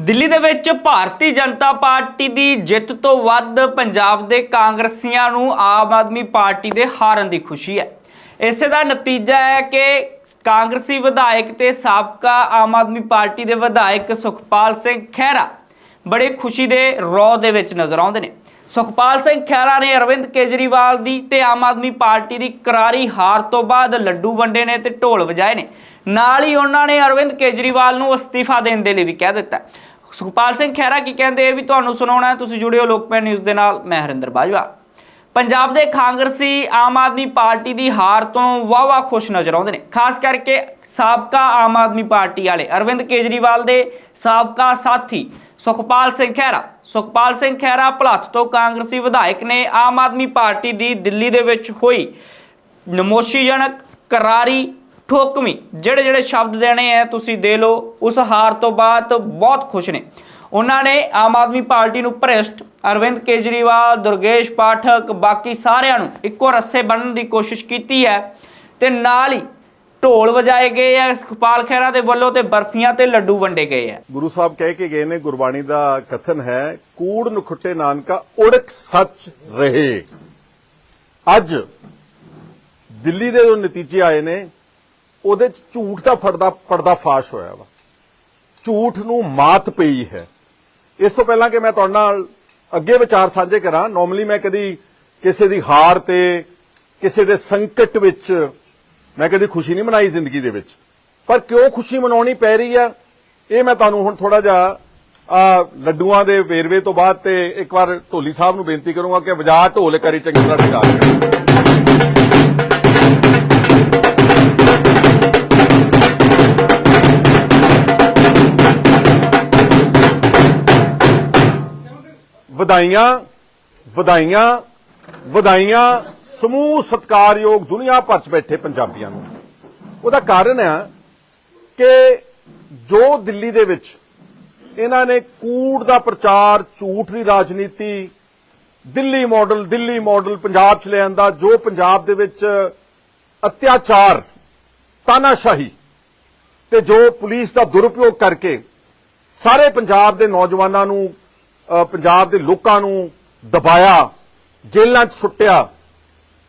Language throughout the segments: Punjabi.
ਦਿੱਲੀ ਦੇ ਵਿੱਚ ਭਾਰਤੀ ਜਨਤਾ ਪਾਰਟੀ ਦੀ ਜਿੱਤ ਤੋਂ ਵੱਧ ਪੰਜਾਬ ਦੇ ਕਾਂਗਰਸੀਆਂ ਨੂੰ ਆਮ ਆਦਮੀ ਪਾਰਟੀ ਦੇ ਹਾਰਨ ਦੀ ਖੁਸ਼ੀ ਹੈ। ਇਸੇ ਦਾ ਨਤੀਜਾ ਹੈ ਕਿ ਕਾਂਗਰਸੀ ਵਿਧਾਇਕ ਤੇ ਸਾਬਕਾ ਆਮ ਆਦਮੀ ਪਾਰਟੀ ਦੇ ਵਿਧਾਇਕ ਸੁਖਪਾਲ ਸਿੰਘ ਖਹਿਰਾ ਬੜੇ ਖੁਸ਼ੀ ਦੇ ਰੌ ਦੇ ਵਿੱਚ ਨਜ਼ਰ ਆਉਂਦੇ ਨੇ। ਸੁਖਪਾਲ ਸਿੰਘ ਖਹਿਰਾ ਨੇ ਅਰਵਿੰਦ ਕੇਜਰੀਵਾਲ ਦੀ ਤੇ ਆਮ ਆਦਮੀ ਪਾਰਟੀ ਦੀ ਕਰਾਰੀ ਹਾਰ ਤੋਂ ਬਾਅਦ ਲੱਡੂ ਵੰਡੇ ਨੇ ਤੇ ਢੋਲ ਵਜਾਏ ਨੇ। ਨਾਲ ਹੀ ਉਹਨਾਂ ਨੇ ਅਰਵਿੰਦ ਕੇਜਰੀਵਾਲ ਨੂੰ ਅਸਤੀਫਾ ਦੇਣ ਦੇ ਲਈ ਵੀ ਕਹਿ ਦਿੱਤਾ। ਸੁਖਪਾਲ ਸਿੰਘ ਖਹਿਰਾ ਕੀ ਕਹਿੰਦੇ ਇਹ ਵੀ ਤੁਹਾਨੂੰ ਸੁਣਾਉਣਾ ਹੈ, ਤੁਸੀਂ ਜੁੜਿਓ ਲੋਕਪਾਲ ਨਿਊਜ਼ ਦੇ ਨਾਲ, ਮੈਂ ਹਰਿੰਦਰ ਬਾਜਵਾ। ਪੰਜਾਬ ਦੇ ਕਾਂਗਰਸੀ ਆਮ ਆਦਮੀ ਪਾਰਟੀ ਦੀ ਹਾਰ ਤੋਂ ਵਾਵਾ ਖੁਸ਼ ਨਜ਼ਰ ਆਉਂਦੇ ਨੇ। ਖਾਸ ਕਰਕੇ ਸਾਬਕਾ ਆਮ ਆਦਮੀ ਪਾਰਟੀ ਵਾਲੇ ਅਰਵਿੰਦ ਕੇਜਰੀਵਾਲ ਦੇ ਸਾਬਕਾ ਸਾਥੀ ਸੁਖਪਾਲ ਸਿੰਘ ਖਹਿਰਾ। ਸੁਖਪਾਲ ਸਿੰਘ ਖਹਿਰਾ ਭਲੱਥ ਤੋਂ ਕਾਂਗਰਸੀ ਵਿਧਾਇਕ ਨੇ ਆਮ ਆਦਮੀ ਪਾਰਟੀ ਦੀ ਦਿੱਲੀ ਦੇ ਵਿੱਚ ਹੋਈ ਨਮੋਸ਼ੀਜਨਕ ਕਰਾਰੀ ਠੋਕਵੀਂ ਜਿਹੜੇ ਜਿਹੜੇ ਸ਼ਬਦ ਦੇਣੇ ਆ, ਤੁਸੀਂ ਦੇ ਲਓ। ਉਸ ਹਾਰ ਤੋਂ ਬਾਅਦ ਬਹੁਤ ਖੁਸ਼ ਨੇ। ਉਹਨਾਂ ਨੇ ਆਮ ਆਦਮੀ ਪਾਰਟੀ ਨੂੰ ਭ੍ਰਿਸ਼ਟ, ਅਰਵਿੰਦ ਕੇਜਰੀਵਾਲ, ਦੁਰਗੇਸ਼ ਪਾਠਕ, ਬਾਕੀ ਸਾਰਿਆਂ ਨੂੰ ਇੱਕੋ ਰੱਸੇ ਬੰਨਣ ਦੀ ਕੋਸ਼ਿਸ਼ ਕੀਤੀ ਹੈ ਤੇ ਨਾਲ ਹੀ ਢੋਲ ਵਜਾਏ ਗਏ ਆ, ਸੁਖਪਾਲ ਖਹਿਰਾ ਦੇ ਵੱਲੋਂ ਤੇ ਬਰਫੀਆਂ ਤੇ ਲੱਡੂ ਵੰਡੇ ਗਏ ਆ। ਗੁਰੂ ਸਾਹਿਬ ਕਹਿ ਕੇ ਗਏ ਨੇ, ਗੁਰਬਾਣੀ ਦਾ ਕਥਨ ਹੈ, ਕੂੜ ਨਖੁੱਟੇ ਨਾਨਕਾ ਉੜਕ ਸੱਚ ਰਹੇ। ਅੱਜ ਦਿੱਲੀ ਦੇ ਜੋ ਨਤੀਜੇ ਆਏ ਨੇ ਉਹਦੇ ਚ ਝੂਠ ਦਾ ਫੜਦਾ, ਪਰਦਾ ਫਾਸ਼ ਹੋਇਆ ਵਾ। ਝੂਠ ਨੂੰ ਮਾਤ ਪਈ ਹੈ। ਇਸ ਤੋਂ ਪਹਿਲਾਂ ਕਿ ਮੈਂ ਤੁਹਾਡੇ ਨਾਲ ਅੱਗੇ ਵਿਚਾਰ ਸਾਂਝੇ ਕਰਾਂ ਨਾਰਮਲੀ ਮੈਂ ਕਦੀ ਕਿਸੇ ਦੀ ਹਾਰ ਤੇ, ਕਿਸੇ ਦੇ ਸੰਕਟ ਵਿੱਚ ਮੈਂ ਕਦੀ ਖੁਸ਼ੀ ਨਹੀਂ ਮਨਾਈ ਜ਼ਿੰਦਗੀ ਦੇ ਵਿੱਚ। ਪਰ ਕਿਉਂ ਖੁਸ਼ੀ ਮਨਾਉਣੀ ਪੈ ਰਹੀ ਆ, ਇਹ ਮੈਂ ਤੁਹਾਨੂੰ ਹੁਣ ਥੋੜਾ ਜਿਹਾ, ਆ, ਲੱਡੂਆਂ ਦੇ ਵੇਰਵੇ ਤੋਂ ਬਾਅਦ ਤੇ ਇੱਕ ਵਾਰ ਢੋਲੀ ਸਾਹਿਬ ਨੂੰ ਬੇਨਤੀ ਕਰੂੰਗਾ ਕਿ ਵਜਾ ਢੋਲ ਕਰੀ ਚੰਗੀ ਤਰ੍ਹਾਂ ਟਿਕਾ ਵਧਾਈਆਂ ਵਧਾਈਆਂ ਵਧਾਈਆਂ, ਸਮੂਹ ਸਤਕਾਰਯੋਗ ਦੁਨੀਆ ਭਰ ਚ ਬੈਠੇ ਪੰਜਾਬੀਆਂ ਨੂੰ। ਉਹਦਾ ਕਾਰਨ ਹੈ ਕਿ ਜੋ ਦਿੱਲੀ ਦੇ ਵਿੱਚ ਇਹਨਾਂ ਨੇ ਕੂੜ ਦਾ ਪ੍ਰਚਾਰ, ਝੂਠ ਦੀ ਰਾਜਨੀਤੀ, ਦਿੱਲੀ ਮਾਡਲ ਦਿੱਲੀ ਮਾਡਲ ਪੰਜਾਬ ਚ ਲਿਆਂਦਾ ਜੋ ਪੰਜਾਬ ਦੇ ਵਿੱਚ ਅਤਿਆਚਾਰ, ਤਾਨਾਸ਼ਾਹੀ ਤੇ ਜੋ ਪੁਲਿਸ ਦਾ ਦੁਰਉਪਯੋਗ ਕਰਕੇ ਸਾਰੇ ਪੰਜਾਬ ਦੇ ਨੌਜਵਾਨਾਂ ਨੂੰ ਪੰਜਾਬ ਦੇ ਲੋਕਾਂ ਨੂੰ ਦਬਾਇਆ, ਜੇਲ੍ਹਾਂ 'ਚ ਸੁੱਟਿਆ।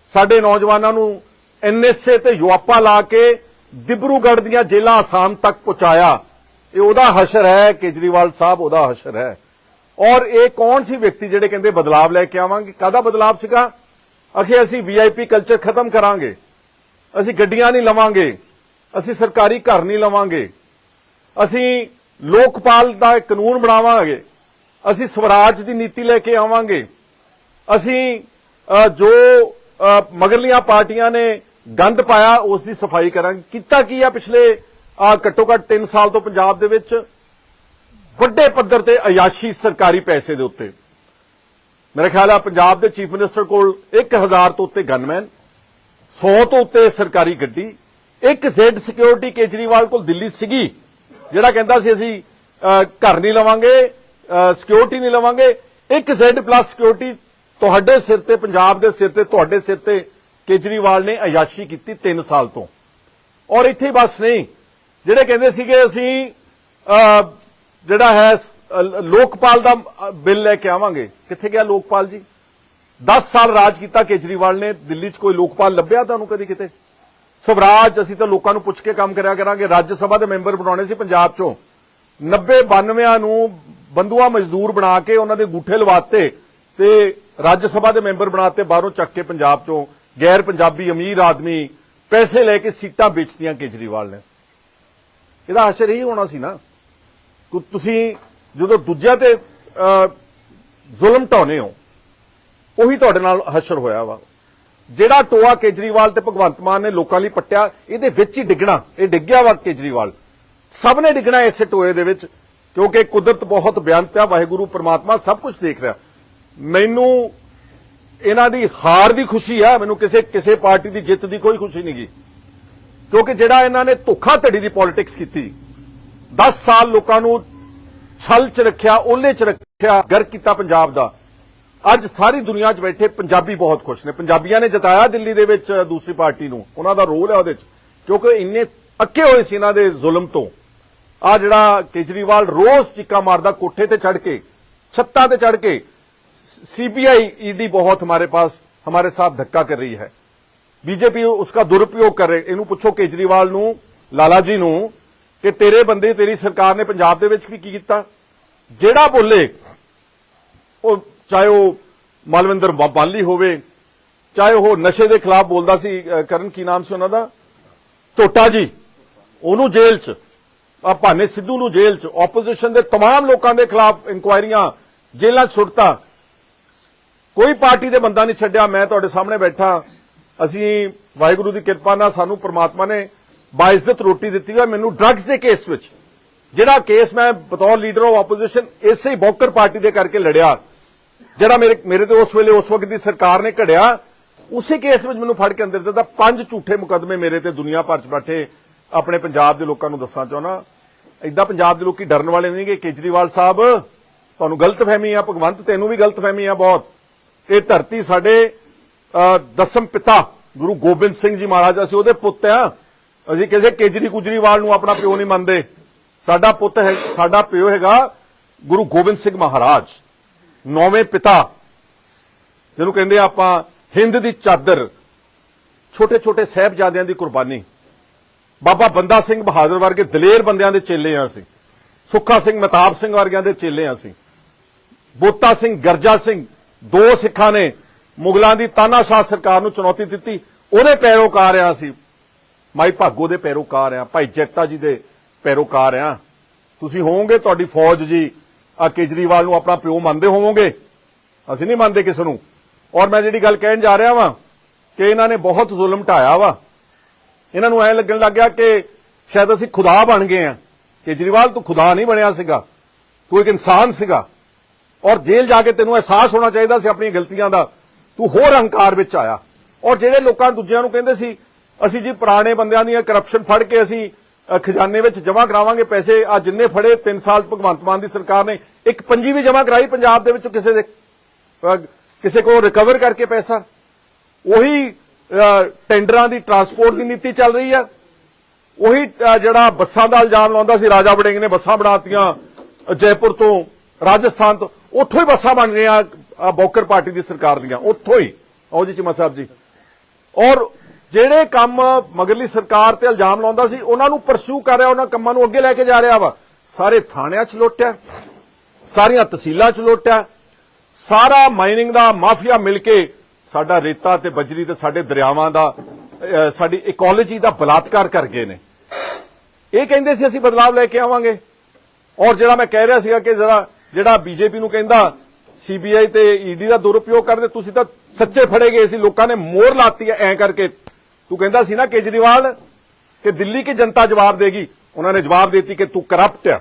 ਸਾਡੇ ਨੌਜਵਾਨਾਂ ਨੂੰ ਐਨਐਸਏ ਤੇ ਯੁਆਪਾ ਲਾ ਕੇ ਦਿਬਰੂਗੜ੍ਹ ਦੀਆਂ ਜੇਲ੍ਹਾਂ ਆਸਾਮ ਤੱਕ ਪਹੁੰਚਾਇਆ। ਇਹ ਉਹਦਾ ਹਸ਼ਰ ਹੈ, ਕੇਜਰੀਵਾਲ ਸਾਹਿਬ ਉਹਦਾ ਹਸ਼ਰ ਹੈ। ਔਰ ਇਹ ਕੌਣ ਸੀ ਵਿਅਕਤੀ ਜਿਹੜੇ ਕਹਿੰਦੇ ਬਦਲਾਵ ਲੈ ਕੇ ਆਵਾਂਗੇ? ਕਾਹਦਾ ਬਦਲਾਵ ਸੀਗਾ? ਅਖੇ ਅਸੀਂ ਵੀਆਈਪੀ ਕਲਚਰ ਖਤਮ ਕਰਾਂਗੇ। ਅਸੀਂ ਗੱਡੀਆਂ ਨਹੀਂ ਲਵਾਂਗੇ। ਅਸੀਂ ਸਰਕਾਰੀ ਘਰ ਨਹੀਂ ਲਵਾਂਗੇ। ਅਸੀਂ ਲੋਕਪਾਲ ਦਾ ਕਾਨੂੰਨ ਬਣਾਵਾਂਗੇ। ਅਸੀਂ ਸਵਰਾਜ ਦੀ ਨੀਤੀ ਲੈ ਕੇ ਆਵਾਂਗੇ। ਅਸੀਂ ਜੋ ਮਗਰਲੀਆਂ ਪਾਰਟੀਆਂ ਨੇ ਗੰਦ ਪਾਇਆ, ਉਸ ਦੀ ਸਫ਼ਾਈ ਕਰਾਂਗੇ। ਕੀਤਾ ਕੀ ਆ ਪਿਛਲੇ ਘੱਟੋ ਘੱਟ 3 ਸਾਲ ਤੋਂ ਪੰਜਾਬ ਦੇ ਵਿੱਚ? ਵੱਡੇ ਪੱਧਰ ਤੇ ਅਯਾਸ਼ੀ ਸਰਕਾਰੀ ਪੈਸੇ ਦੇ ਉੱਤੇ। ਮੇਰੇ ਖਿਆਲ ਆ ਪੰਜਾਬ ਦੇ ਚੀਫ ਮਿਨਿਸਟਰ ਕੋਲ 1000 ਤੋਂ ਉੱਤੇ ਗਨਮੈਨ 100 ਤੋਂ ਉੱਤੇ ਸਰਕਾਰੀ ਗੱਡੀ, ਇੱਕ ਜ਼ੈਡ ਸਿਕਿਉਰਿਟੀ ਕੇਜਰੀਵਾਲ ਕੋਲ ਦਿੱਲੀ ਸੀਗੀ, ਜਿਹੜਾ ਕਹਿੰਦਾ ਸੀ ਅਸੀਂ ਘਰ ਨਹੀਂ ਲਵਾਂਗੇ। ਸਿਕਿਉਰਿਟੀ ਨਹੀਂ ਲਵਾਂਗੇ। ਇੱਕ ਜ਼ੈਡ ਪਲੱਸ ਸਿਕਿਉਰਿਟੀ ਤੁਹਾਡੇ ਸਿਰ ਤੇ, ਪੰਜਾਬ ਦੇ ਸਿਰ ਤੇ, ਤੁਹਾਡੇ ਸਿਰ ਤੇ ਕੇਜਰੀਵਾਲ ਨੇ ਅਯਾਸ਼ੀ ਕੀਤੀ 3 ਸਾਲ ਤੋਂ। ਔਰ ਇੱਥੇ ਬਸ ਨਹੀਂ, ਜਿਹੜੇ ਕਹਿੰਦੇ ਸੀਗੇ ਅਸੀਂ ਜਿਹੜਾ ਹੈ ਲੋਕਪਾਲ ਦਾ ਬਿੱਲ ਲੈ ਕੇ ਆਵਾਂਗੇ। ਕਿੱਥੇ ਗਿਆ ਲੋਕਪਾਲ ਜੀ? 10 ਸਾਲ ਰਾਜ ਕੀਤਾ ਕੇਜਰੀਵਾਲ ਨੇ, ਦਿੱਲੀ 'ਚ ਕੋਈ ਲੋਕਪਾਲ ਲੱਭਿਆ ਤੁਹਾਨੂੰ ਕਦੀ ਕਿਤੇ? ਸਵਰਾਜ, ਅਸੀਂ ਤਾਂ ਲੋਕਾਂ ਨੂੰ ਪੁੱਛ ਕੇ ਕੰਮ ਕਰਿਆ ਕਰਾਂਗੇ। ਰਾਜ ਸਭਾ ਦੇ ਮੈਂਬਰ ਬਣਾਉਣੇ ਸੀ ਪੰਜਾਬ 'ਚੋਂ। 90 92 ਨੂੰ ਬੰਦੂਆ ਮਜ਼ਦੂਰ ਬਣਾ ਕੇ ਉਹਨਾਂ ਦੇ ਗੂਠੇ ਲਵਾਤੇ ਤੇ ਰਾਜ ਸਭਾ ਦੇ ਮੈਂਬਰ ਬਣਾਤੇ, ਬਾਹਰੋਂ ਚੱਕ ਕੇ ਪੰਜਾਬ 'ਚੋਂ ਗੈਰ ਪੰਜਾਬੀ ਅਮੀਰ ਆਦਮੀ ਪੈਸੇ ਲੈ ਕੇ ਸੀਟਾਂ ਵੇਚਦੀਆਂ ਕੇਜਰੀਵਾਲ ਨੇ। ਇਹਦਾ ਅਸਰ ਇਹੀ ਹੋਣਾ ਸੀ ਨਾ। ਕਿ ਤੁਸੀਂ ਜਦੋਂ ਦੂਜਿਆਂ ਤੇ ਜ਼ੁਲਮ ਢਾਉਨੇ ਹੋ, ਉਹੀ ਤੁਹਾਡੇ ਨਾਲ ਹਸ਼ਰ ਹੋਇਆ ਵਾ। ਜਿਹੜਾ ਟੋਆ ਕੇਜਰੀਵਾਲ ਤੇ ਭਗਵੰਤ ਮਾਨ ਨੇ ਲੋਕਾਂ ਲਈ ਪੱਟਿਆ, ਇਹਦੇ ਵਿੱਚ ਹੀ ਡਿੱਗਣਾ, ਇਹ ਡਿੱਗਿਆ ਵਾ ਕੇਜਰੀਵਾਲ। ਸਭ ਨੇ ਡਿੱਗਣਾ ਇਸੇ ਟੋਏ ਦੇ ਵਿੱਚ। ਕਿਉਂਕਿ ਕੁਦਰਤ ਬਹੁਤ ਬਿਆਨਤ ਆ, ਵਾਹਿਗੁਰੂ ਪ੍ਰਮਾਤਮਾ ਸਭ ਕੁਝ ਦੇਖ ਰਿਹਾ। ਮੈਨੂੰ ਇਹਨਾਂ ਦੀ ਹਾਰ ਦੀ ਖੁਸ਼ੀ ਆ, ਮੈਨੂੰ ਕਿਸੇ ਕਿਸੇ ਪਾਰਟੀ ਦੀ ਜਿੱਤ ਦੀ ਕੋਈ ਖੁਸ਼ੀ ਨਹੀਂ ਗੀ। ਕਿਉਂਕਿ ਜਿਹੜਾ ਇਹਨਾਂ ਨੇ ਧੋਖਾ ਧੜੀ ਦੀ ਪੋਲਿਟਿਕਸ ਕੀਤੀ 10 ਸਾਲ ਲੋਕਾਂ ਨੂੰ ਛਲ ਚ ਰੱਖਿਆ ਓਲੇ ਚ ਰੱਖਿਆ, ਗਰ ਕੀਤਾ ਪੰਜਾਬ ਦਾ। ਅੱਜ ਸਾਰੀ ਦੁਨੀਆ 'ਚ ਬੈਠੇ ਪੰਜਾਬੀ ਬਹੁਤ ਖੁਸ਼ ਨੇ। ਪੰਜਾਬੀਆਂ ਨੇ ਜਤਾਇਆ ਦਿੱਲੀ ਦੇ ਵਿੱਚ ਦੂਸਰੀ ਪਾਰਟੀ ਨੂੰ। ਉਹਨਾਂ ਦਾ ਰੋਲ ਹੈ ਉਹਦੇ 'ਚ। ਕਿਉਂਕਿ ਇੰਨੇ ਅੱਕੇ ਹੋਏ ਸੀ ਇਹਨਾਂ ਦੇ ਜ਼ੁਲਮ ਤੋਂ। ਆ ਜਿਹੜਾ ਕੇਜਰੀਵਾਲ ਰੋਜ਼ ਚਿੱਕਾ ਮਾਰਦਾ ਕੋਠੇ ਤੇ ਚੜ ਕੇ, ਛੱਤਾਂ ਤੇ ਚੜ ਕੇ ਸੀਬੀਆਈ ਈਡੀ ਬਹੁਤ ਹਮਾਰੇ ਪਾਸ हमारे साथ धक्का कर रही है बीजेपी उसका ਦੁਰਪਯੋਗ ਕਰ रही ਇਹਨੂੰ ਪੁੱਛੋ ਕੇਜਰੀਵਾਲ ਨੂੰ, ਲਾਲਾ ਜੀ ਨੂੰ, ਕਿ ਤੇਰੇ ਬੰਦੇ, ਤੇਰੀ ਸਰਕਾਰ ਨੇ ਪੰਜਾਬ ਦੇ ਵਿੱਚ ਵੀ ਕੀ ਕੀਤਾ? ਜਿਹੜਾ ਬੋਲੇ, ਉਹ ਚਾਹੇ ਉਹ ਮਲਵਿੰਦਰ ਬਾਲੀ ਹੋਵੇ, ਚਾਹੇ ਉਹ ਨਸ਼ੇ ਦੇ ਖਿਲਾਫ ਬੋਲਦਾ ਸੀ ਕਰਨ ਕੀ ਨਾਮ ਸੀ ਉਹਨਾਂ ਦਾ? ਟੋਟਾ ਜੀ, ਉਹਨੂੰ ਜੇਲ੍ਹ 'ਚ ਭਾਨੇ ਸਿੱਧੂ ਨੂੰ ਜੇਲ੍ਹ 'ਚ ਆਪੋਜੀਸ਼ਨ ਦੇ तमाम ਲੋਕਾਂ ਦੇ ਖਿਲਾਫ ਇਨਕੁਆਇਰੀਆਂ ਜੇਲ੍ਹਾਂ 'ਚ ਸੁੱਟਤਾ ਕੋਈ ਪਾਰਟੀ ਦੇ ਬੰਦਾ ਨਹੀਂ ਛੱਡਿਆ ਮੈਂ ਤੁਹਾਡੇ ਸਾਹਮਣੇ ਬੈਠਾ ਅਸੀਂ ਵਾਹਿਗੁਰੂ ਦੀ ਕਿਰਪਾ ਨਾਲ ਸਾਨੂੰ ਪ੍ਰਮਾਤਮਾ ਨੇ ਬਾਇਜ਼ਤ ਰੋਟੀ ਦਿੱਤੀ ਹੈ ਮੈਨੂੰ ਡਰੱਗਸ ਦੇ ਕੇਸ ਵਿੱਚ ਜਿਹੜਾ ਕੇਸ ਮੈਂ ਬਤੌਰ ਲੀਡਰ ਆਫ ਆਪੋਜੀਸ਼ਨ ਇਸੇ ਹੀ ਬੌਕਰ ਪਾਰਟੀ ਦੇ ਕਰਕੇ ਲੜਿਆ ਜਿਹੜਾ ਮੇਰੇ ਮੇਰੇ ਤੇ ਉਸ ਵੇਲੇ ਉਸ ਵਕਤ ਦੀ ਸਰਕਾਰ ਨੇ ਘੜਿਆ ਉਸੇ ਕੇਸ ਵਿੱਚ ਮੈਨੂੰ ਫੜ ਕੇ ਅੰਦਰ ਦਿੱਤਾ ਪੰਜ ਝੂਠੇ ਮੁਕੱਦਮੇ ਮੇਰੇ ਤੇ ਦੁਨੀਆ ਭਰ ਚ ਬੈਠੇ ਆਪਣੇ ਪੰਜਾਬ ਦੇ ਲੋਕਾਂ ਨੂੰ ਦੱਸਣਾ ਚਾਹੁੰਦਾ ਇਦਾਂ ਪੰਜਾਬ ਦੇ ਲੋਕੀ ਡਰਨ ਵਾਲੇ ਨਹੀਂਗੇ ਕੇਜਰੀਵਾਲ ਸਾਹਿਬ, ਤੁਹਾਨੂੰ ਗਲਤਫਹਿਮੀ ਆ, ਭਗਵੰਤ, ਤੈਨੂੰ ਵੀ ਗਲਤਫਹਿਮੀ ਆ ਬਹੁਤ। ਇਹ ਧਰਤੀ ਸਾਡੇ ਦਸਮ ਪਿਤਾ, ਗੁਰੂ ਗੋਬਿੰਦ ਸਿੰਘ ਜੀ ਮਹਾਰਾਜ, ਅਸੀਂ ਉਹਦੇ ਪੁੱਤ ਆ। ਅਸੀਂ ਕਿਸੇ ਕੇਜਰੀ ਕੁਜਰੀਵਾਲ ਨੂੰ ਆਪਣਾ ਪਿਓ ਨਹੀਂ ਮੰਨਦੇ। ਸਾਡਾ ਪੁੱਤ ਹੈ, ਸਾਡਾ ਪਿਓ ਹੈਗਾ ਗੁਰੂ ਗੋਬਿੰਦ ਸਿੰਘ ਮਹਾਰਾਜ। ਨੌਵੇਂ ਪਿਤਾ। ਜਿਹਨੂੰ ਕਹਿੰਦੇ ਆਪਾਂ ਹਿੰਦ ਦੀ ਚਾਦਰ। ਛੋਟੇ ਛੋਟੇ ਸਹਿਬਜ਼ਾਦਿਆਂ ਦੀ ਕੁਰਬਾਨੀ। ਬਾਬਾ ਬੰਦਾ ਸਿੰਘ ਬਹਾਦਰ ਵਰਗੇ ਦਲੇਰ ਬੰਦਿਆਂ ਦੇ ਚੇਲੇ ਆ ਅਸੀਂ। ਸੁੱਖਾ ਸਿੰਘ, ਮਤਾਬ ਸਿੰਘ ਵਰਗਿਆਂ ਦੇ ਚੇਲੇ ਆ ਅਸੀਂ। ਬੋਤਾ ਸਿੰਘ, ਗਰਜਾ ਸਿੰਘ, ਦੋ ਸਿੱਖਾਂ ਨੇ ਮੁਗਲਾਂ ਦੀ ਤਾਨਾਸ਼ਾਹ ਸਰਕਾਰ ਨੂੰ ਚੁਣੌਤੀ ਦਿੱਤੀ। ਉਹਦੇ ਪੈਰੋਕਾਰ ਆ ਅਸੀਂ। ਮਾਈ ਭਾਗੋ ਦੇ ਪੈਰੋਕਾਰ ਆ, ਭਾਈ ਜੈਤਾ ਜੀ ਦੇ ਪੈਰੋਕਾਰ ਆ। ਤੁਸੀਂ ਹੋਵੋਗੇ ਤੁਹਾਡੀ ਫੌਜ ਜੀ, ਆ ਕੇਜਰੀਵਾਲ ਨੂੰ ਆਪਣਾ ਪਿਓ ਮੰਨਦੇ ਹੋਵੋਗੇ? ਅਸੀਂ ਨਹੀਂ ਮੰਨਦੇ ਕਿਸੇ ਨੂੰ। ਔਰ ਮੈਂ ਜਿਹੜੀ ਗੱਲ ਕਹਿਣ ਜਾ ਰਿਹਾ ਵਾਂ, ਕਿ ਇਹਨਾਂ ਨੇ ਬਹੁਤ ਜ਼ੁਲਮ ਢਾਇਆ ਵਾ। ਇਹਨਾਂ ਨੂੰ ਐ ਲੱਗਣ ਲੱਗ ਗਿਆ ਕਿ ਸ਼ਾਇਦ ਅਸੀਂ ਖੁਦਾ ਬਣ ਗਏ ਆ ਕੇਜਰੀਵਾਲ, ਤੂੰ ਖੁਦਾ ਨਹੀਂ ਬਣਿਆ ਸੀਗਾ। ਤੂੰ ਇੱਕ ਇਨਸਾਨ ਸੀਗਾ। ਔਰ ਜੇਲ੍ਹ ਜਾ ਕੇ ਤੈਨੂੰ ਅਹਿਸਾਸ ਹੋਣਾ ਚਾਹੀਦਾ ਸੀ ਆਪਣੀਆਂ ਗਲਤੀਆਂ ਦਾ। ਤੂੰ ਹੋਰ ਹੰਕਾਰ ਵਿੱਚ ਆਇਆ। ਔਰ ਜਿਹੜੇ ਲੋਕਾਂ ਦੂਜਿਆਂ ਨੂੰ ਕਹਿੰਦੇ ਸੀ, ਅਸੀਂ ਜੀ ਪੁਰਾਣੇ ਬੰਦਿਆਂ ਦੀਆਂ ਕਰਪਸ਼ਨ ਫੜ ਕੇ ਅਸੀਂ ਖਜ਼ਾਨੇ ਵਿੱਚ ਜਮ੍ਹਾਂ ਕਰਾਵਾਂਗੇ, ਪੈਸੇ ਆ ਜਿੰਨੇ ਫੜੇ 3 ਸਾਲ ਭਗਵੰਤ ਮਾਨ ਦੀ ਸਰਕਾਰ ਨੇ। ਇੱਕ ਪੰਜੀ ਵੀ ਜਮ੍ਹਾਂ ਕਰਾਈ ਪੰਜਾਬ ਦੇ ਵਿੱਚੋਂ ਕਿਸੇ ਦੇ ਕਿਸੇ ਕੋਲ ਰਿਕਵਰ ਕਰਕੇ ਪੈਸਾ। ਉਹੀ ਟੈਂਡਰਾਂ ਦੀ ਟਰਾਂਸਪੋਰਟ ਦੀ ਨੀਤੀ ਚੱਲ ਰਹੀ ਹੈ। ਉਹੀ ਜਿਹੜਾ ਬੱਸਾਂ ਦਾ ਇਲਜ਼ਾਮ ਲਾਉਂਦਾ ਸੀ ਰਾਜਾ ਵੜਿੰਗ ਨੇ ਬੱਸਾਂ ਬਣਾਤੀਆਂ ਅ, ਜੈਪੁਰ ਤੋਂ ਰਾਜਸਥਾਨ ਤੋਂ ਉੱਥੋਂ ਹੀ ਬੱਸਾਂ ਬਣ ਰਹੀਆਂ ਅ, ਬੌਕਰ ਪਾਰਟੀ ਦੀ ਸਰਕਾਰ ਦੀਆਂ ਉੱਥੋਂ ਹੀ। ਆਓ ਜੀ ਚੀਮਾ ਸਾਹਿਬ ਜੀ। ਔਰ ਜਿਹੜੇ ਕੰਮ ਮਗਰਲੀ ਸਰਕਾਰ ਤੇ ਇਲਜ਼ਾਮ ਲਾਉਂਦਾ ਸੀ ਉਹਨਾਂ ਨੂੰ ਪਰਸੂ ਕਰ ਰਿਹਾ ਉਹਨਾਂ ਕੰਮਾਂ ਨੂੰ ਅੱਗੇ ਲੈ ਕੇ ਜਾ ਰਿਹਾ ਵਾ। ਸਾਰੇ ਥਾਣਿਆਂ 'ਚ ਲੁੱਟਿਆ ਸਾਰੀਆਂ ਤਹਿਸੀਲਾਂ 'ਚ ਲੁੱਟਿਆ ਸਾਰਾ ਮਾਈਨਿੰਗ ਦਾ ਮਾਫੀਆ ਮਿਲ ਕੇ ਸਾਡਾ ਰੇਤਾ ਤੇ ਬਜਰੀ ਤੇ ਸਾਡੇ ਦਰਿਆਵਾਂ ਦਾ ਸਾਡੀ ਇਕੋਲੋਜੀ ਦਾ ਬਲਾਤਕਾਰ ਕਰ ਗਏ ਨੇ। ਇਹ ਕਹਿੰਦੇ ਸੀ ਅਸੀਂ ਬਦਲਾਵ ਲੈ ਕੇ ਆਵਾਂਗੇ। ਔਰ ਜਿਹੜਾ ਮੈਂ ਕਹਿ ਰਿਹਾ ਸੀਗਾ ਕਿ ਜ਼ਰਾ ਜਿਹੜਾ ਬੀਜੇਪੀ ਨੂੰ ਕਹਿੰਦਾ, ਸੀਬੀਆਈ ਤੇ ਈਡੀ ਦਾ ਦੁਰਉਪਯੋਗ ਕਰਦੇ, ਤੁਸੀਂ ਤਾਂ ਸੱਚੇ ਫੜੇ ਗਏ ਸੀ, ਲੋਕਾਂ ਨੇ ਮੋਹਰ ਲਾਤੀ ਐ ਐਂ ਕਰਕੇ। ਤੂੰ ਕਹਿੰਦਾ ਸੀ ਨਾ ਕੇਜਰੀਵਾਲ ਕਿ ਦਿੱਲੀ ਕੀ ਜਨਤਾ ਜਵਾਬ ਦੇਗੀ? ਉਹਨਾਂ ਨੇ ਜਵਾਬ ਦਿੱਤੀ ਕਿ ਤੂੰ ਕਰਪਟ ਆ।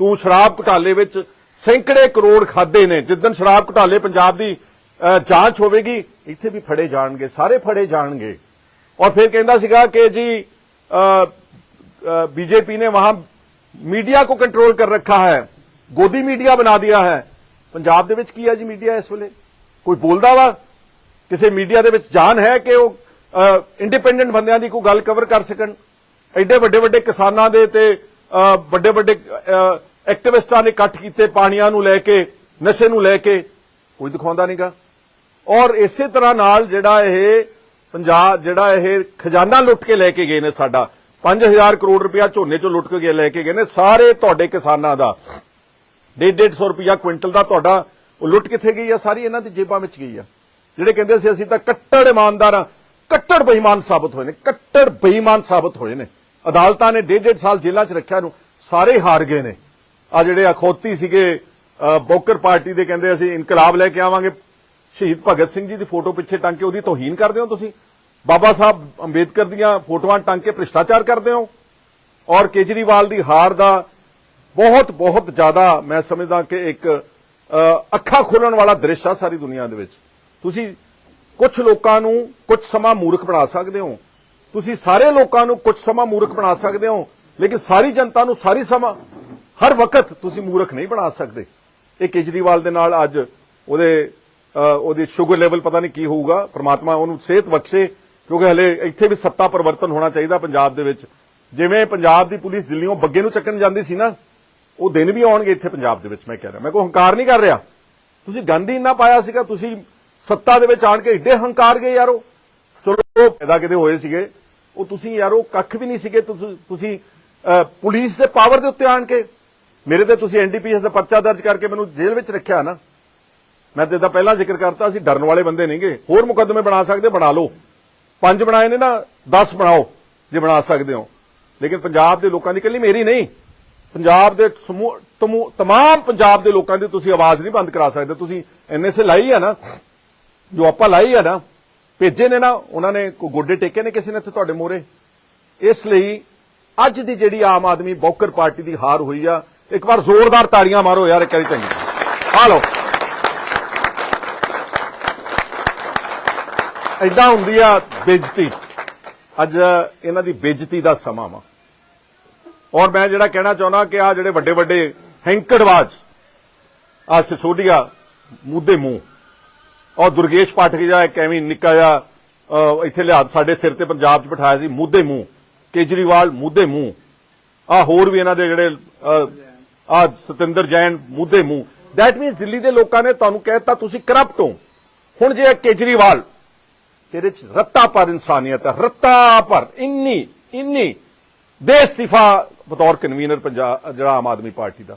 ਤੂੰ ਸ਼ਰਾਬ ਘੁਟਾਲੇ ਵਿੱਚ ਸੈਂਕੜੇ ਕਰੋੜ ਖਾਦੇ ਨੇ। ਜਿੱਦਨ ਸ਼ਰਾਬ ਘੁਟਾਲੇ ਪੰਜਾਬ ਦੀ ਜਾਂਚ ਹੋਵੇਗੀ, ਇੱਥੇ ਵੀ ਫੜੇ ਜਾਣਗੇ, ਸਾਰੇ ਫੜੇ ਜਾਣਗੇ। ਔਰ ਫਿਰ ਕਹਿੰਦਾ ਸੀਗਾ ਕਿ ਜੀ ਬੀਜੇਪੀ ਨੇ ਵਹਾਂ ਮੀਡੀਆ ਕੋ ਕੰਟਰੋਲ ਕਰ ਰੱਖਾ ਹੈ, ਗੋਦੀ ਮੀਡੀਆ ਬਣਾ ਦਿਆ ਹੈ। ਪੰਜਾਬ ਦੇ ਵਿੱਚ ਕੀ ਹੈ ਜੀ ਮੀਡੀਆ ਇਸ ਵੇਲੇ? ਕੋਈ ਬੋਲਦਾ ਵਾ? ਕਿਸੇ ਮੀਡੀਆ ਦੇ ਵਿੱਚ ਜਾਨ ਹੈ ਕਿ ਉਹ ਇੰਡੀਪੈਂਡੈਂਟ ਬੰਦਿਆਂ ਦੀ ਕੋਈ ਗੱਲ ਕਵਰ ਕਰ ਸਕਣ? ਐਡੇ ਵੱਡੇ ਵੱਡੇ ਕਿਸਾਨਾਂ ਦੇ ਤੇ ਵੱਡੇ ਵੱਡੇ ਐਕਟੀਵਿਸਟਾਂ ਨੇ ਇਕੱਠ ਕੀਤੇ ਪਾਣੀਆਂ ਨੂੰ ਲੈ ਕੇ, ਨਸ਼ੇ ਨੂੰ ਲੈ ਕੇ। ਕੋਈ ਦਿਖਾਉਂਦਾ ਨਹੀਂਗਾ ਔਰ ਇਸੇ ਤਰ੍ਹਾਂ ਨਾਲ ਜਿਹੜਾ ਇਹ ਪੰਜਾਬ, ਜਿਹੜਾ ਇਹ ਖਜ਼ਾਨਾ ਲੁੱਟ ਕੇ ਲੈ ਕੇ ਗਏ ਨੇ ਸਾਡਾ। 5000 ਕਰੋੜ ਰੁਪਇਆ ਝੋਨੇ ਚੋਂ ਲੁੱਟ ਕੇ ਲੈ ਕੇ ਗਏ ਨੇ ਸਾਰੇ ਤੁਹਾਡੇ ਕਿਸਾਨਾਂ ਦਾ। 150 ਰੁਪਇਆ ਕੁਇੰਟਲ ਦਾ ਤੁਹਾਡਾ। ਉਹ ਲੁੱਟ ਕਿੱਥੇ ਗਈ ਆ? ਸਾਰੀ ਇਹਨਾਂ ਦੀ ਜੇਬਾਂ ਵਿੱਚ ਗਈ ਆ। ਜਿਹੜੇ ਕਹਿੰਦੇ ਸੀ, ਅਸੀਂ ਤਾਂ ਕੱਟੜ ਇਮਾਨਦਾਰ ਆ। ਕੱਟੜ ਬੇਈਮਾਨ ਸਾਬਤ ਹੋਏ ਨੇ। ਕੱਟੜ ਬੇਈਮਾਨ ਸਾਬਤ ਹੋਏ ਨੇ। ਅਦਾਲਤਾਂ ਨੇ ਡੇਢ ਡੇਢ ਸਾਲ ਜੇਲ੍ਹਾਂ 'ਚ ਰੱਖਿਆ ਨੂੰ। ਸਾਰੇ ਹਾਰ ਗਏ ਨੇ। ਆ ਜਿਹੜੇ ਅਖੌਤੀ ਸੀਗੇ ਬੋਕਰ ਪਾਰਟੀ ਦੇ ਕਹਿੰਦੇ ਅਸੀਂ ਇਨਕਲਾਬ ਲੈ ਕੇ ਆਵਾਂਗੇ। ਸ਼ਹੀਦ ਭਗਤ ਸਿੰਘ ਜੀ ਦੀ ਫੋਟੋ ਪਿੱਛੇ ਟੰਗ ਕੇ ਉਹਦੀ ਤੋਹੀਨ ਕਰਦੇ ਹੋ ਤੁਸੀਂ? ਬਾਬਾ ਸਾਹਿਬ ਅੰਬੇਦਕਰ ਦੀਆਂ ਫੋਟੋਆਂ ਟੰਗ ਕੇ ਭ੍ਰਿਸ਼ਟਾਚਾਰ ਕਰਦੇ ਹੋ? ਔਰ ਕੇਜਰੀਵਾਲ ਦੀ ਹਾਰ ਦਾ ਬਹੁਤ ਬਹੁਤ ਜ਼ਿਆਦਾ ਮੈਂ ਸਮਝਦਾ ਕਿ ਇੱਕ ਅੱਖਾਂ ਖੋਲਣ ਵਾਲਾ ਦ੍ਰਿਸ਼ ਆ ਸਾਰੀ ਦੁਨੀਆ ਦੇ ਵਿੱਚ। ਤੁਸੀਂ ਕੁਝ ਲੋਕਾਂ ਨੂੰ ਕੁਝ ਸਮਾਂ ਮੂਰਖ ਬਣਾ ਸਕਦੇ ਹੋ। ਤੁਸੀਂ ਸਾਰੇ ਲੋਕਾਂ ਨੂੰ ਕੁਝ ਸਮਾਂ ਮੂਰਖ ਬਣਾ ਸਕਦੇ ਹੋ, ਲੇਕਿਨ ਸਾਰੀ ਜਨਤਾ ਨੂੰ ਸਾਰੀ ਸਮਾਂ, ਹਰ ਵਕਤ ਤੁਸੀਂ ਮੂਰਖ ਨਹੀਂ ਬਣਾ ਸਕਦੇ। ਇਹ ਕੇਜਰੀਵਾਲ ਦੇ ਨਾਲ ਅੱਜ ਉਹਦੇ ਉਹਦੇ ਸ਼ੂਗਰ ਲੈਵਲ ਪਤਾ ਨਹੀਂ ਕੀ ਹੋਊਗਾ, ਪ੍ਰਮਾਤਮਾ ਉਹਨੂੰ ਸਿਹਤ ਬਖਸ਼ੇ, ਕਿਉਂਕਿ ਹਲੇ ਇੱਥੇ ਵੀ ਸੱਤਾ ਪਰਿਵਰਤਨ ਹੋਣਾ ਚਾਹੀਦਾ ਪੰਜਾਬ ਦੇ ਵਿੱਚ। ਜਿਵੇਂ ਪੰਜਾਬ ਦੀ ਪੁਲਿਸ ਦਿੱਲੀੋਂ ਬੱਗੇ ਨੂੰ ਚੱਕਣ ਜਾਂਦੀ ਸੀ ਨਾ, ਉਹ ਦਿਨ ਵੀ ਆਉਣਗੇ ਇੱਥੇ ਪੰਜਾਬ ਦੇ ਵਿੱਚ, ਮੈਂ ਕਹਿ ਰਿਹਾ। ਮੈਂ ਕੋਈ ਹੰਕਾਰ ਨਹੀਂ ਕਰ ਰਿਹਾ। ਤੁਸੀਂ ਗਾਂਧੀ ਇੰਨਾ ਪਾਇਆ ਸੀਗਾ, ਤੁਸੀਂ ਸੱਤਾ ਦੇ ਵਿੱਚ ਆਣ ਕੇ ਏਡੇ ਹੰਕਾਰ ਗਏ ਯਾਰੋ। ਚਲੋ ਪੈਦਾ ਕਿਤੇ ਹੋਏ ਸੀਗੇ, ਉਹ ਤੁਸੀਂ ਯਾਰੋ ਕੱਖ ਵੀ ਨਹੀਂ ਸੀਗੇ, ਤੁਸੀਂ ਪੁਲਿਸ ਦੇ ਪਾਵਰ ਦੇ ਉੱਤੇ ਆਣ ਕੇ। ਮੇਰੇ ਤੇ ਤੁਸੀਂ ਐਨਡੀਪੀਐਸ ਦਾ ਪਰਚਾ ਦਰਜ ਕਰਕੇ ਮੈਨੂੰ ਜੇਲ੍ਹ ਵਿੱਚ ਰੱਖਿਆ ਨਾ। ਮੈਂ ਤੇ ਤਾਂ ਪਹਿਲਾਂ ਜ਼ਿਕਰ ਕਰਤਾ, ਅਸੀਂ ਡਰਨ ਵਾਲੇ ਬੰਦੇ ਨਹੀਂਗੇ ਹੋਰ ਮੁਕੱਦਮੇ ਬਣਾ ਸਕਦੇ, ਬਣਾ ਲਓ। ਪੰਜ ਬਣਾਏ ਨੇ ਨਾ 10 ਬਣਾਓ, ਜੇ ਬਣਾ ਸਕਦੇ ਹੋ। ਲੇਕਿਨ ਪੰਜਾਬ ਦੇ ਲੋਕਾਂ ਦੀ ਇਕੱਲੀ ਮੇਰੀ ਨਹੀਂ। ਪੰਜਾਬ ਦੇ ਸਮੂਹ, ਤਮੂ- ਤਮਾਮ ਪੰਜਾਬ ਦੇ ਲੋਕਾਂ ਦੀ ਤੁਸੀਂ ਆਵਾਜ਼ ਨਹੀਂ ਬੰਦ ਕਰਾ ਸਕਦੇ। ਤੁਸੀਂ ਐਨਐਸਏ ਲਾਈ ਆ ਨਾ, ਜੋ ਆਪਾਂ ਲਾਈ ਆ ਨਾ, ਭੇਜੇ ਨੇ ਨਾ, ਉਹਨਾਂ ਨੇ ਕੋਈ ਗੋਡੇ ਟੇਕੇ ਨੇ ਕਿਸੇ ਨੇ ਇੱਥੇ ਤੁਹਾਡੇ ਮੋਰੇ ਇਸ ਲਈ ਅੱਜ ਦੀ ਜਿਹੜੀ ਆਮ ਆਦਮੀ ਬੌਕਰ ਪਾਰਟੀ ਦੀ ਹਾਰ ਹੋਈ ਆ, ਇੱਕ ਵਾਰ ਜ਼ੋਰਦਾਰ ਤਾੜੀਆਂ ਮਾਰੋ ਯਾਰ, ਇੱਕ ਵਾਰੀ ਚੰਗੀ ਆ ਲਓ। ਐਦਾਂ ਹੁੰਦੀ ਆ ਬੇਇੱਜ਼ਤੀ। ਅੱਜ ਇਹਨਾਂ ਦੀ ਬੇਇੱਜ਼ਤੀ ਦਾ ਸਮਾਂ ਵਾ। ਔਰ ਮੈਂ ਜਿਹੜਾ ਕਹਿਣਾ ਚਾਹੁੰਦਾ ਕਿ ਆ ਜਿਹੜੇ ਵੱਡੇ ਵੱਡੇ ਹੈਂਕੜਵਾਜ ਆ ਸਿਸੋਡੀਆ ਮੁੱਦੇ ਮੂੰਹ। ਔਰ ਦੁਰਗੇਸ਼ ਪਾਠਕ ਜਿਹੜਾ ਇੱਕ ਨਿੱਕਾ ਜਿਹਾ ਇੱਥੇ ਲਿਆ ਸਾਡੇ ਸਿਰ ਤੇ ਪੰਜਾਬ 'ਚ ਬਿਠਾਇਆ ਸੀ ਮੁੱਦੇ ਮੂੰਹ, ਕੇਜਰੀਵਾਲ ਮੁੱਦੇ ਮੂੰਹ। ਆ ਹੋਰ ਵੀ ਇਹਨਾਂ ਦੇ ਜਿਹੜੇ ਆ ਸਤਿੰਦਰ ਜੈਨ ਮੁੱਦੇ ਮੂੰਹ। ਦੈਟ ਮੀਨਸ ਦਿੱਲੀ ਦੇ ਲੋਕਾਂ ਨੇ ਤੁਹਾਨੂੰ ਕਹਿਤਾ ਤੁਸੀਂ ਕਰਪਟ ਹੋ। ਹੁਣ ਜੇ ਇਹ ਕੇਜਰੀਵਾਲ ਤੇਰੇ ਚ ਰੱਤਾ ਪਰ ਇਨਸਾਨੀਅਤ ਹੈ, ਰੱਤਾ ਪਰ ਇੰਨੀ ਇੰਨੀ ਬੇਇਸਤੀਫਾ ਬਤੌਰ ਕਨਵੀਨਰ ਪੰਜਾਬ, ਜਿਹੜਾ ਆਮ ਆਦਮੀ ਪਾਰਟੀ ਦਾ।